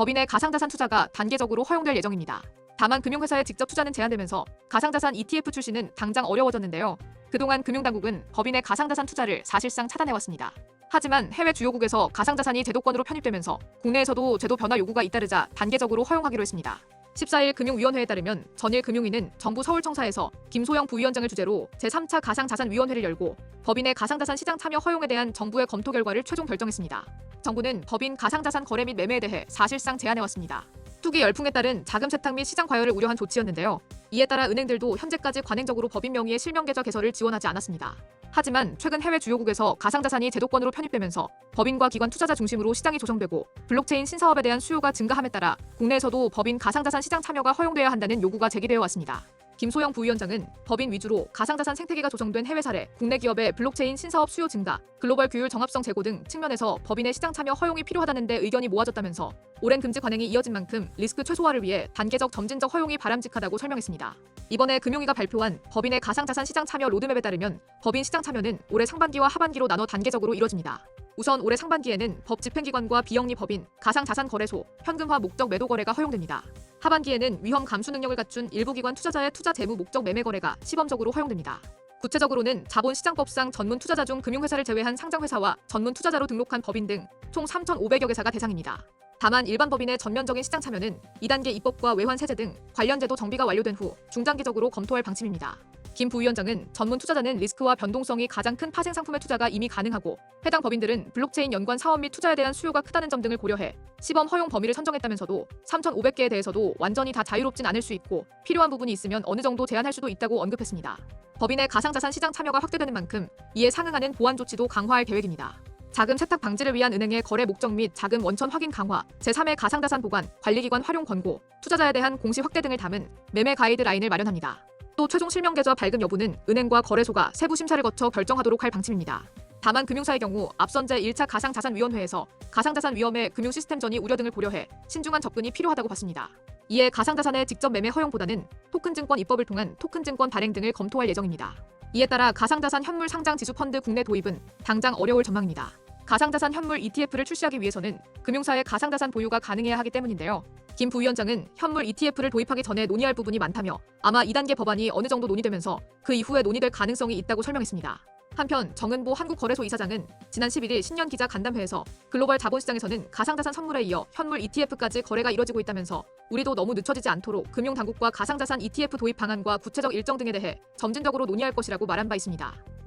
법인의 가상자산 투자가 단계적으로 허용될 예정입니다. 다만 금융회사에 직접 투자는 제한되면서 가상자산 ETF 출시는 당장 어려워졌는데요. 그동안 금융당국은 법인의 가상자산 투자를 사실상 차단해왔습니다. 하지만 해외 주요국에서 가상자산이 제도권으로 편입되면서 국내에서도 제도 변화 요구가 잇따르자 단계적으로 허용하기로 했습니다. 14일 금융위원회에 따르면 전일 금융위는 정부 서울청사에서 김소영 부위원장을 주재로 제3차 가상자산위원회를 열고 법인의 가상자산 시장 참여 허용에 대한 정부의 검토 결과를 최종 결정했습니다. 정부는 법인 가상자산 거래 및 매매에 대해 사실상 제한해왔습니다. 투기 열풍에 따른 자금 세탁 및 시장 과열을 우려한 조치였는데요. 이에 따라 은행들도 현재까지 관행적으로 법인 명의의 실명 계좌 개설을 지원하지 않았습니다. 하지만 최근 해외 주요국에서 가상자산이 제도권으로 편입되면서 법인과 기관 투자자 중심으로 시장이 조성되고 블록체인 신사업에 대한 수요가 증가함에 따라 국내에서도 법인 가상자산 시장 참여가 허용되어야 한다는 요구가 제기되어 왔습니다. 김소영 부위원장은 법인 위주로 가상자산 생태계가 조성된 해외 사례, 국내 기업의 블록체인 신사업 수요 증가, 글로벌 규율 정합성 제고 등 측면에서 법인의 시장 참여 허용이 필요하다는 데 의견이 모아졌다면서 오랜 금지 관행이 이어진 만큼 리스크 최소화를 위해 단계적 점진적 허용이 바람직하다고 설명했습니다. 이번에 금융위가 발표한 법인의 가상자산 시장 참여 로드맵에 따르면 법인 시장 참여는 올해 상반기와 하반기로 나눠 단계적으로 이뤄집니다. 우선 올해 상반기에는 법 집행기관과 비영리 법인, 가상자산 거래소, 현금화 목적 매도 거래가 허용됩니다. 하반기에는 위험 감수 능력을 갖춘 일부 기관 투자자의 투자 재무 목적 매매 거래가 시범적으로 허용됩니다. 구체적으로는 자본시장법상 전문 투자자 중 금융회사를 제외한 상장회사와 전문 투자자로 등록한 법인 등 총 3,500여 개사가 대상입니다. 다만 일반 법인의 전면적인 시장 참여는 2단계 입법과 외환 세제 등 관련 제도 정비가 완료된 후 중장기적으로 검토할 방침입니다. 김 부위원장은 전문 투자자는 리스크와 변동성이 가장 큰 파생 상품의 투자가 이미 가능하고 해당 법인들은 블록체인 연관 사업 및 투자에 대한 수요가 크다는 점 등을 고려해 시범 허용 범위를 선정했다면서도 3,500개에 대해서도 완전히 다 자유롭진 않을 수 있고 필요한 부분이 있으면 어느 정도 제한할 수도 있다고 언급했습니다. 법인의 가상자산 시장 참여가 확대되는 만큼 이에 상응하는 보완 조치도 강화할 계획입니다. 자금 세탁 방지를 위한 은행의 거래 목적 및 자금 원천 확인 강화, 제3의 가상자산 보관, 관리기관 활용 권고, 투자자에 대한 공시 확대 등을 담은 매매 가이드라인을 마련합니다. 또 최종 실명 계좌 발급 여부는 은행과 거래소가 세부 심사를 거쳐 결정하도록 할 방침입니다. 다만 금융사의 경우 앞선 제1차 가상자산위원회에서 가상자산 위험의 금융 시스템 전이 우려 등을 고려해 신중한 접근이 필요하다고 봤습니다. 이에 가상자산의 직접 매매 허용보다는 토큰증권 입법을 통한 토큰증권 발행 등을 검토할 예정입니다. 이에 따라 가상자산 현물 상장 지수 펀드 국내 도입은 당장 어려울 전망입니다. 가상자산 현물 ETF를 출시하기 위해서는 금융사의 가상자산 보유가 가능해야 하기 때문인데요. 김 부위원장은 현물 ETF를 도입하기 전에 논의할 부분이 많다며 아마 2단계 법안이 어느 정도 논의되면서 그 이후에 논의될 가능성이 있다고 설명했습니다. 한편 정은보 한국거래소 이사장은 지난 11일 신년 기자 간담회에서 글로벌 자본시장에서는 가상자산 선물에 이어 현물 ETF까지 거래가 이뤄지고 있다면서 우리도 너무 늦춰지지 않도록 금융당국과 가상자산 ETF 도입 방안과 구체적 일정 등에 대해 점진적으로 논의할 것이라고 말한 바 있습니다.